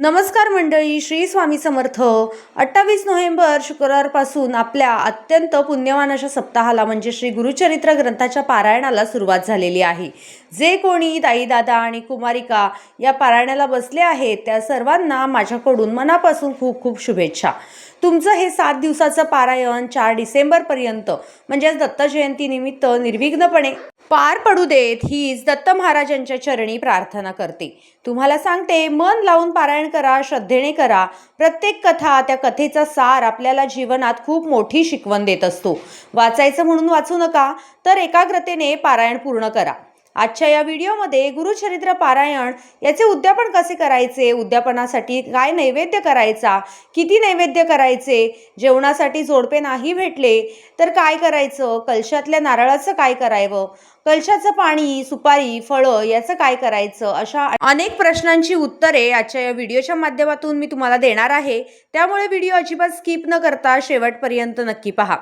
नमस्कार मंडळी श्री स्वामी समर्थ. अठ्ठावीस नोव्हेंबर शुक्रवारपासून आपल्या अत्यंत पुण्यवान अशा सप्ताहाला म्हणजे श्री गुरुचरित्र ग्रंथाच्या पारायणाला सुरुवात झालेली आहे. जे कोणी ताई दादा आणि कुमारिका या पारायणाला बसले आहेत त्या सर्वांना माझ्याकडून मनापासून खूप खूप शुभेच्छा. तुमचं हे सात दिवसाचं पारायण चार डिसेंबरपर्यंत म्हणजेच दत्त जयंतीनिमित्त निर्विघ्नपणे पार पडू देत हीच दत्त महाराजांच्या चरणी प्रार्थना करते. तुम्हाला सांगते मन लावून पारायण करा श्रद्धेने करा. प्रत्येक कथा त्या कथेचा सार आपल्याला जीवनात खूप मोठी शिकवण देत असतो. वाचायचं म्हणून वाचू नका तर एकाग्रतेने पारायण पूर्ण करा. आजच्या या व्हिडिओमध्ये गुरुचरित्र पारायण याचे उद्यापन कसे करायचे? उद्यापनासाठी काय नैवेद्य करायचा? किती नैवेद्य करायचे? जेवणासाठी जोडपे नाही भेटले तर काय करायचं? कलशातल्या नारळाचं काय करावं कलशाचं पाणी सुपारी फळं याचं काय करायचं? अशा अनेक प्रश्नांची उत्तरे आजच्या या व्हिडिओच्या माध्यमातून मी तुम्हाला देणार आहे. त्यामुळे व्हिडिओ अजिबात स्किप न करता शेवटपर्यंत नक्की पहा.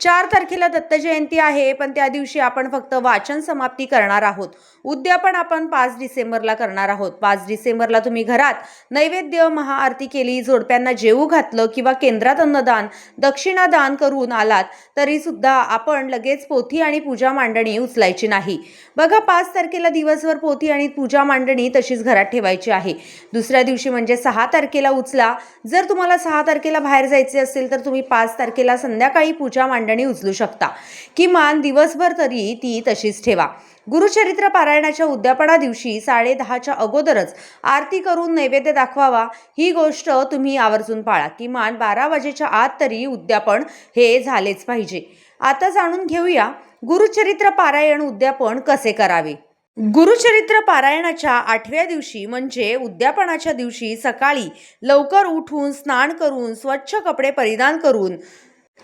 चार तारखेला दत्त जयंती आहे पण त्या दिवशी आपण फक्त वाचन समाप्ती करणार आहोत. उद्यापन आपण पाच डिसेंबरला करणार आहोत. पाच डिसेंबरला तुम्ही घरात नैवेद्य महाआरती केली जोडप्यांना जेवू घातलं किंवा केंद्रात अन्नदान दक्षिणा दान करून आलात तरी सुद्धा आपण लगेच पोथी आणि पूजा मांडणी उचलायची नाही. बघा पाच तारखेला दिवसभर पोथी आणि पूजा मांडणी तशीच घरात ठेवायची आहे. दुसऱ्या दिवशी म्हणजे सहा तारखेला उचला. जर तुम्हाला सहा तारखेला बाहेर जायचे असेल तर तुम्ही पाच तारखेला संध्याकाळी पूजा मांडणी उचलू शकता. किमान दिवसभर तरी ती तशीच ठेवा. गुरुचरित्र पारायणाच्या उद्यापना दिवशी साडे दहाच्या अगोदरच आरती करून नैवेद्य दाखवावा. ही गोष्ट तुम्ही आवर्जून पाळा. किमान बारा वाजेच्या आत तरी उद्यापन हे झालेच पाहिजे. आता जाणून घेऊया गुरुचरित्र पारायण उद्यापन कसे करावे? गुरुचरित्र पारायणाच्या आठव्या दिवशी म्हणजे उद्यापनाच्या दिवशी सकाळी लवकर उठून स्नान करून स्वच्छ कपडे परिधान करून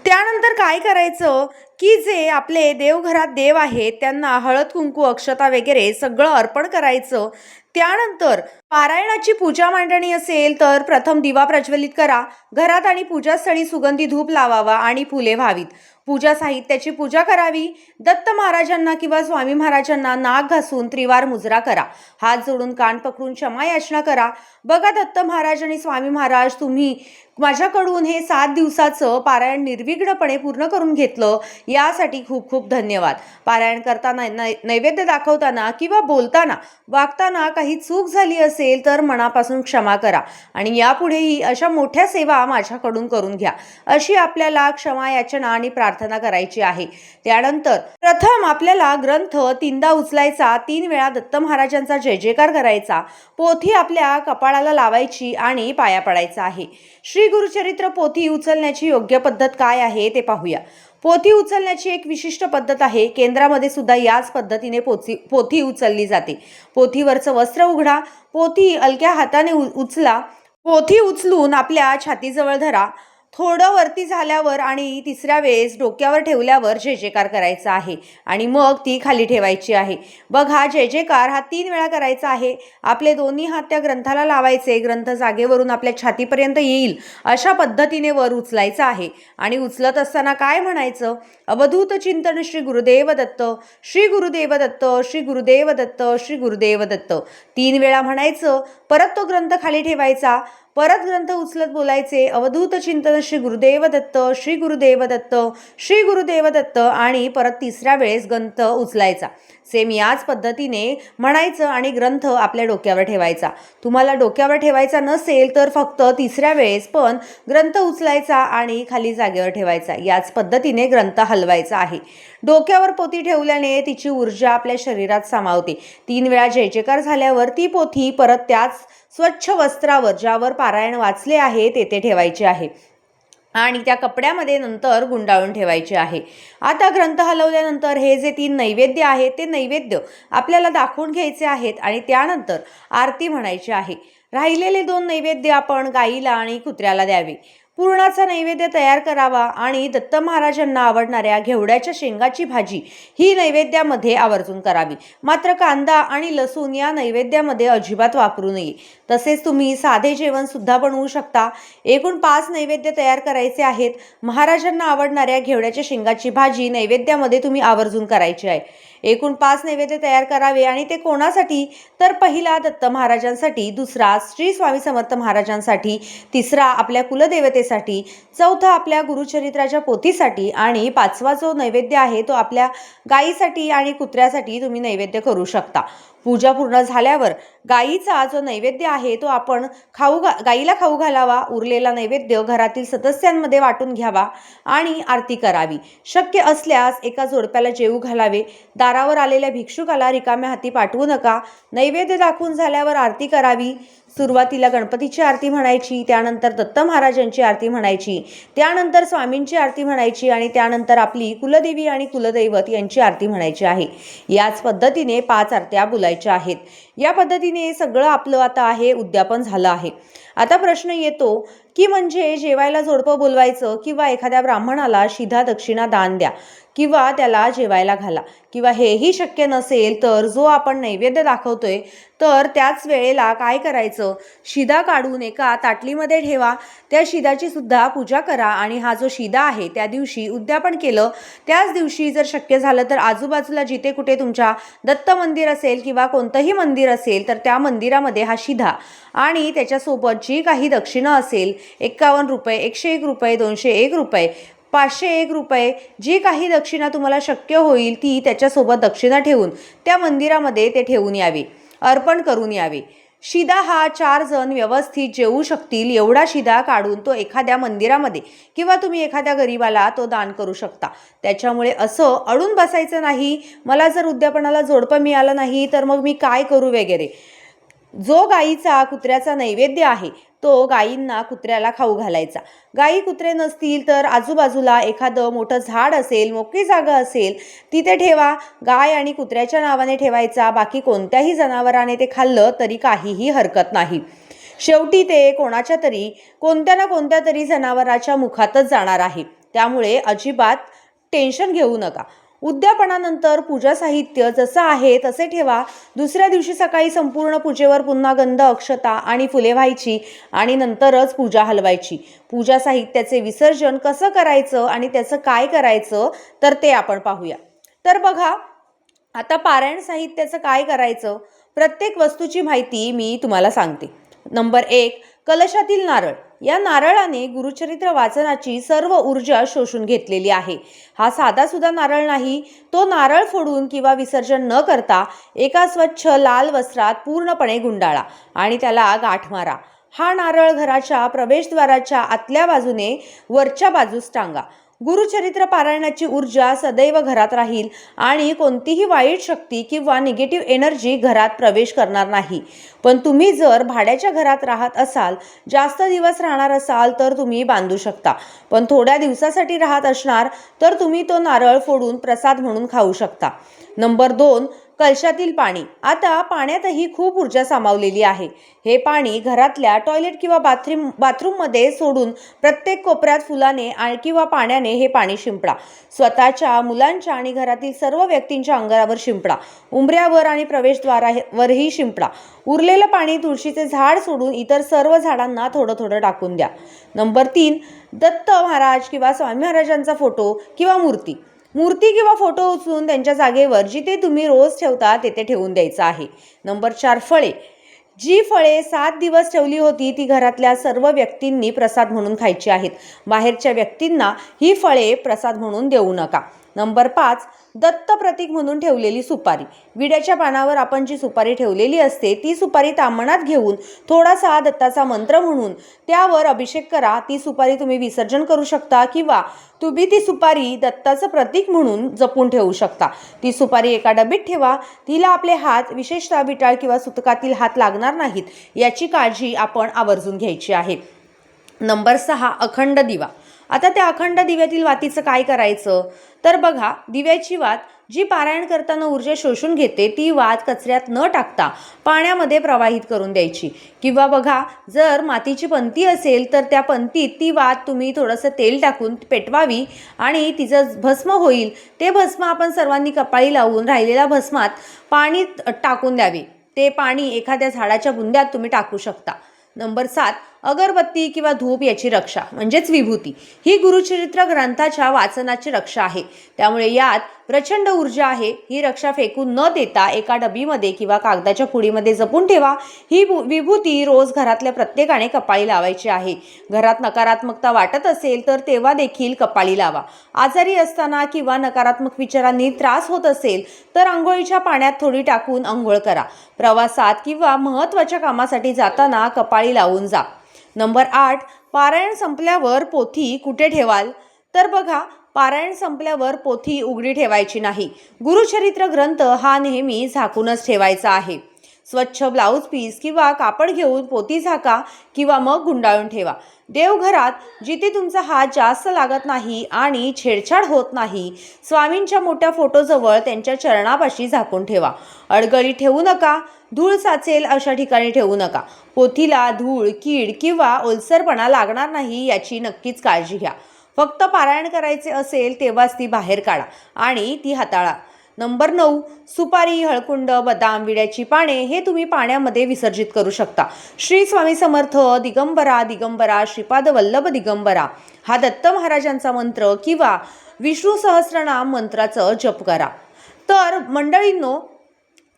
त्यानंतर काय करायचं? की जे आपले देवघरात देव आहेत त्यांना हळद कुंकू अक्षता वगैरे सगळं अर्पण करायचं. त्यानंतर पारायणाची पूजा मांडणी असेल तर प्रथम दिवा प्रज्वलित करा. घरात आणि पूजास्थळी सुगंधी धूप लावावा आणि फुले व्हावीत. पूजा साहित्याची पूजा करावी. दत्त महाराजांना किंवा स्वामी महाराजांना नाक घासून त्रिवार मुजरा करा. हात जोडून कान पकडून क्षमा याचना करा. बघा दत्त महाराज आणि स्वामी महाराज तुम्ही माझ्याकडून हे सात दिवसाचं पारायण निर्विघ्नपणे पूर्ण करून घेतलं. यासाठी खूप खूप धन्यवाद. पारायण करताना नैवेद्य दाखवताना किंवा बोलताना वागताना काही चूक झाली असेल तर मनापासून क्षमा करा आणि यापुढेही अशा मोठ्या सेवा माझ्याकडून करून घ्या. अशी आपल्याला क्षमा याचना आणि प्रार्थना करायची आहे. त्यानंतर प्रथम आपल्याला ग्रंथ तीनदा उचलायचा तीन वेळा दत्त महाराजांचा जय जयकार करायचा पोथी आपल्या कपाळाला लावायची आणि पाया पडायचा आहे. श्री गुरुचरित्र पोथी उचलण्याची योग्य पद्धत काय आहे ते पाहूया. पोथी उचलण्याची एक विशिष्ट पद्धत आहे. केंद्रामध्ये सुद्धा याच पद्धतीने पोथी पोथी उचलली जाते. पोथीवरचं वस्त्र उघडा पोथी अलक्या हाताने उ- उचला पोथी उचलून आपल्या छातीजवळ धरा. थोडं वरती झाल्यावर आणि तिसऱ्या वेळेस डोक्यावर ठेवल्यावर जय जयकार करायचा आहे. आणि मग ती खाली ठेवायची आहे. बघा जय जयकार हा तीन वेळा करायचा आहे. आपले दोन्ही हात त्या ग्रंथाला लावायचे. ग्रंथ जागेवरून आपल्या छातीपर्यंत येईल अशा पद्धतीने वर उचलायचं आहे. आणि उचलत असताना काय म्हणायचं? अवधूत चिंतन श्री गुरुदेव दत्त श्री गुरुदेव दत्त श्री गुरुदेव दत्त श्री गुरुदेव दत्त. तीन वेळा म्हणायचं. परत तो ग्रंथ खाली ठेवायचा. परत ग्रंथ उचलत बोलायचे. अवधूत चिंतन श्री गुरुदेव दत्त श्री गुरुदेव दत्त श्री गुरुदेव दत्त आणि परत तिसऱ्या वेळेस ग्रंथ उचलायचा. सेम याच पद्धतीने म्हणायचं आणि ग्रंथ आपल्या डोक्यावर ठेवायचा. तुम्हाला डोक्यावर ठेवायचा नसेल तर फक्त तिसऱ्या वेळेस पण ग्रंथ उचलायचा आणि खाली जागेवर ठेवायचा. याच पद्धतीने ग्रंथ हलवायचा आहे. डोक्यावर पोथी ठेवल्याने तिची ऊर्जा आपल्या शरीरात सामावते. तीन वेळा जय जयकार झाल्यावर ती पोथी परत त्याच स्वच्छ वस्त्रावर ज्यावर पारायण वाचले आहे तेथे ठेवायचे आहे. आणि त्या कपड्यामध्ये नंतर गुंडाळून ठेवायचे आहे. आता ग्रंथ हलवल्यानंतर हे जे तीन नैवेद्य आहेत ते नैवेद्य आपल्याला दाखवून घ्यायचे आहेत आणि त्यानंतर आरती म्हणायची आहे. राहिलेले दोन नैवेद्य आपण गाईला आणि कुत्र्याला द्यावे. पूर्णाचा नैवेद्य तयार करावा आणि दत्त महाराजांना आवडणाऱ्या घेवड्याच्या शेंगाची भाजी ही नैवेद्यामध्ये आवर्जून करावी. मात्र कांदा आणि लसूण या नैवेद्यामध्ये अजिबात वापरू नये. तसेच तुम्ही साधे जेवण सुद्धा बनवू शकता. एकूण पाच नैवेद्य तयार करायचे आहेत. महाराजांना आवडणाऱ्या घेवड्याच्या शेंगाची भाजी नैवेद्यामध्ये तुम्ही आवर्जून करायची आहे. एकूण पाच नैवेद्य तयार करावे आणि ते कोणासाठी? तर पहिला दत्त महाराजांसाठी दुसरा श्री स्वामी समर्थ महाराजांसाठी तिसरा आपल्या पूजेसाठी चौथा आपल्या गुरुचरित्राच्या पोथीसाठी आणि पाचवा जो नैवेद्य आहे तो आपल्या गायीसाठी आणि कुत्र्यासाठी तुम्ही नैवेद्य करू शकता. पूजा पूर्ण झाल्यावर गायीचा जो नैवेद्य आहे तो आपण खाऊ घा गाईला खाऊ घालावा उरलेला नैवेद्य घरातील सदस्यांमध्ये वाटून घ्यावा आणि आरती करावी. शक्य असल्यास एका जोडप्याला जेवू घालावे. दारावर आलेल्या भिक्षुकाला रिकाम्या हाती पाठवू नका. नैवेद्य दाखवून झाल्यावर आरती करावी. सुरुवातीला गणपतीची आरती म्हणायची त्यानंतर दत्त महाराजांची आरती म्हणायची त्यानंतर स्वामींची आरती म्हणायची आणि त्यानंतर आपली कुलदेवी आणि कुलदैवत यांची आरती म्हणायची आहे. याच पद्धतीने पाच आरत्या बोलायच्या आहेत. या पद्धतीने सगळं आपलं आता आहे उद्यापन झालं आहे. आता प्रश्न येतो की म्हणजे जेवायला जोडपं बोलवायचं किंवा एखाद्या ब्राह्मणाला शिधा दक्षिणा दान द्या किंवा त्याला जेवायला घाला किंवा हेही शक्य नसेल तर जो आपण नैवेद्य दाखवतोय तर त्याच वेळेला काय करायचं? शिदा काढून एका ताटलीमध्ये ठेवा. त्या शिदाची सुद्धा पूजा करा आणि हा जो शिदा आहे त्या दिवशी उद्यापन केलं त्याच दिवशी जर शक्य झालं तर आजूबाजूला जिथे कुठे तुमच्या दत्त मंदिर असेल किंवा कोणतंही मंदिर असेल तर त्या मंदिरामध्ये हा शिधा आणि त्याच्यासोबत जी काही दक्षिणा असेल एक्कावन्न रुपये एकशे एक रुपये दोनशे एक रुपये पाचशे एक रुपये जी काही दक्षिणा तुम्हाला शक्य होईल ती त्याच्यासोबत दक्षिणा ठेवून त्या मंदिरामध्ये ते ठेवून यावे अर्पण करून यावे. शिदा हा चार जण व्यवस्थित जेवू शकतील एवढा शिदा काढून तो एखाद्या मंदिरामध्ये किंवा तुम्ही एखाद्या गरीबाला तो दान करू शकता. त्याच्यामुळे असं अडून बसायचं नाही मला जर उद्यापनाला जोडपं मिळालं नाही तर मग मी काय करू वगैरे? जो गायीचा कुत्र्याचा नैवेद्य आहे तो गायींना कुत्र्याला खाऊ घालायचा. गाई कुत्रे नसतील तर आजूबाजूला एखादं मोठं झाड असेल मोकळी जागा असेल तिथे ठेवा. गाय आणि कुत्र्याच्या नावाने ठेवायचा बाकी कोणत्याही जनावराने ते खाल्लं तरी काहीही हरकत नाही. शेवटी ते कोणाच्या तरी कोणत्या ना कोणत्या तरी जनावराच्या मुखातच जाणार आहे. त्यामुळे अजिबात टेन्शन घेऊ नका. उद्यापनानंतर पूजा साहित्य जसं आहे तसे ठेवा. दुसऱ्या दिवशी सकाळी संपूर्ण पूजेवर पुन्हा गंध अक्षता आणि फुले व्हायची आणि नंतरच पूजा हलवायची. पूजा साहित्याचे विसर्जन कसं करायचं आणि त्याचं काय करायचं तर ते आपण पाहूया. तर बघा आता पारायण साहित्याचं काय करायचं? प्रत्येक वस्तूची माहिती मी तुम्हाला सांगते. नंबर एक कलशातील नारळ. या नारळाने गुरुचरित्र वाचनाची सर्व ऊर्जा शोषून घेतलेली आहे. हा साधासुद्धा नारळ नाही तो नारळ फोडून किंवा विसर्जन न करता एका स्वच्छ लाल वस्त्रात पूर्णपणे गुंडाळा आणि त्याला गाठ मारा. हा नारळ घराच्या प्रवेशद्वाराच्या आतल्या बाजूने वरच्या बाजूस टांगा. गुरुचरित्र पारायणाची ऊर्जा सदैव घरात राहील आणि कोणतीही वाईट शक्ती किंवा निगेटिव्ह एनर्जी घरात प्रवेश करणार नाही. पण तुम्ही जर भाड्याच्या घरात राहत असाल जास्त दिवस राहणार असाल तर तुम्ही बांधू शकता. पण थोड्या दिवसासाठी राहत असणार तर तुम्ही तो नारळ फोडून प्रसाद म्हणून खाऊ शकता. नंबर दोन कलशातील पाणी. आता पाण्यातही खूप ऊर्जा सामावलेली आहे. हे पाणी घरातल्या टॉयलेट किंवा बाथरूम बाथरूममध्ये सोडून प्रत्येक कोपऱ्यात फुलाने आणि किंवा पाण्याने हे पाणी शिंपडा. स्वतःच्या मुलांच्या आणि घरातील सर्व व्यक्तींच्या अंगावर शिंपडा. उंबऱ्यावर आणि प्रवेशद्वारावरही शिंपडा. उरलेलं पाणी तुळशीचे झाड सोडून इतर सर्व झाडांना थोडं थोडं टाकून द्या. नंबर तीन दत्त महाराज किंवा स्वामी महाराजांचा फोटो किंवा मूर्ती. मूर्ती किंवा फोटो उचलून त्यांच्या जागेवर जिथे तुम्ही रोज ठेवता तेथे ठेवून द्यायचं आहे. नंबर चार फळे. जी फळे सात दिवस ठेवली होती ती घरातल्या सर्व व्यक्तींनी प्रसाद म्हणून खायची आहेत. बाहेरच्या व्यक्तींना ही फळे प्रसाद म्हणून देऊ नका. नंबर पाच दत्त प्रतीक म्हणून ठेवलेली सुपारी. विड्याच्या पानावर आपण जी सुपारी ठेवलेली असते ती सुपारी तामणात घेऊन थोडासा दत्ताचा मंत्र म्हणून त्यावर अभिषेक करा. ती सुपारी तुम्ही विसर्जन करू शकता किंवा तुम्ही ती सुपारी दत्ताचं प्रतीक म्हणून जपून ठेवू शकता. ती सुपारी एका डबीत ठेवा. तिला आपले हात विशेषतः विटाळ किंवा सुतकातील हात लागणार नाहीत याची काळजी आपण आवर्जून घ्यायची आहे. नंबर सहा अखंड दिवा. आता त्या अखंड दिव्यातील वातीचं काय करायचं? तर बघा दिव्याची वात जी पारायण करताना ऊर्जा शोषून घेते ती वात कचऱ्यात न टाकता पाण्यामध्ये प्रवाहित करून द्यायची. किंवा बघा जर मातीची पंती असेल तर त्या पंतीत ती वात तुम्ही थोडंसं तेल टाकून पेटवावी आणि तिचं भस्म होईल. ते भस्म आपण सर्वांनी कपाळी लावून राहिलेल्या भस्मात पाणी टाकून द्यावे. ते पाणी एखाद्या झाडाच्या बुंद्यात तुम्ही टाकू शकता. नंबर सात अगरबत्ती किंवा धूप याची रक्षा म्हणजेच विभूती ही गुरुचरित्र ग्रंथाच्या वाचनाची रक्षा आहे. त्यामुळे यात प्रचंड ऊर्जा आहे. ही रक्षा फेकून न देता एका डबीमध्ये किंवा कागदाच्या पुडीमध्ये जपून ठेवा. ही विभूती रोज घरातल्या प्रत्येकाने कपाळी लावायची आहे. घरात नकारात्मकता वाटत असेल तर तेव्हा देखील कपाळी लावा. आजारी असताना किंवा नकारात्मक विचारांनी त्रास होत असेल तर आंघोळीच्या पाण्यात थोडी टाकून आंघोळ करा. प्रवासात किंवा महत्त्वाच्या कामासाठी जाताना कपाळी लावून जा. नंबर आठ पारायण संपल्यावर पोथी कुठे ठेवाल? तर बघा पारायण संपल्यावर पोथी उघडी ठेवायची नाही. गुरुचरित्र ग्रंथ हा नेहमी झाकूनच ठेवायचा आहे. स्वच्छ ब्लाऊज पीस किंवा कापड घेऊन पोती झाका किंवा मग गुंडाळून ठेवा. देवघरात जिथे तुमचा हात जास्त लागत नाही आणि छेडछाड होत नाही स्वामींच्या मोठ्या फोटोजवळ त्यांच्या चरणापाशी झाकून ठेवा. अडगळी ठेवू नका धूळ साचेल अशा ठिकाणी ठेवू नका. पोथीला धूळ कीड किंवा ओलसरपणा लागणार नाही याची नक्कीच काळजी घ्या. फक्त पारायण करायचे असेल तेव्हाच ती बाहेर काढा आणि ती हाताळा. नंबर नऊ सुपारी हळकुंड बदाम विड्याची पाने हे तुम्ही पाण्यामध्ये विसर्जित करू शकता. श्री स्वामी समर्थ दिगंबरा दिगंबरा श्रीपाद वल्लभ दिगंबरा. हा दत्त महाराजांचा मंत्र किंवा विष्णू सहस्रनाम मंत्राचं जप करा. तर मंडळींनो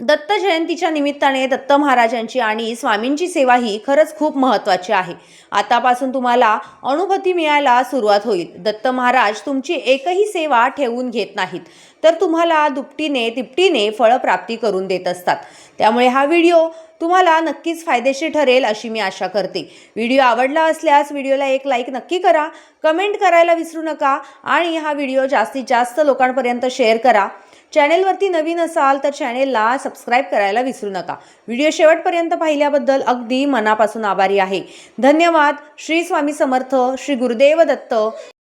दत्त जयंतीच्या निमित्ताने दत्त महाराजांची आणि स्वामींची सेवा ही खरंच खूप महत्त्वाची आहे. आतापासून तुम्हाला अनुभूती मिळायला सुरुवात होईल. दत्त महाराज तुमची एकही सेवा ठेवून घेत नाहीत. तर तुम्हाला दुपटीने तिपटीने फळप्राप्ती करून देत असतात. त्यामुळे हा व्हिडिओ तुम्हाला नक्कीच फायदेशीर ठरेल अशी मी आशा करते. व्हिडिओ आवडला असल्यास व्हिडिओला एक लाईक नक्की करा कमेंट करायला विसरू नका आणि हा व्हिडिओ जास्तीत जास्त लोकांपर्यंत शेअर करा. चॅनेलवरती नवीन असाल तर चॅनेलला सबस्क्राईब करायला विसरू नका. व्हिडिओ शेवटपर्यंत पाहिल्याबद्दल अगदी मनापासून आभारी आहे. धन्यवाद. श्री स्वामी समर्थ श्री गुरुदेव दत्त.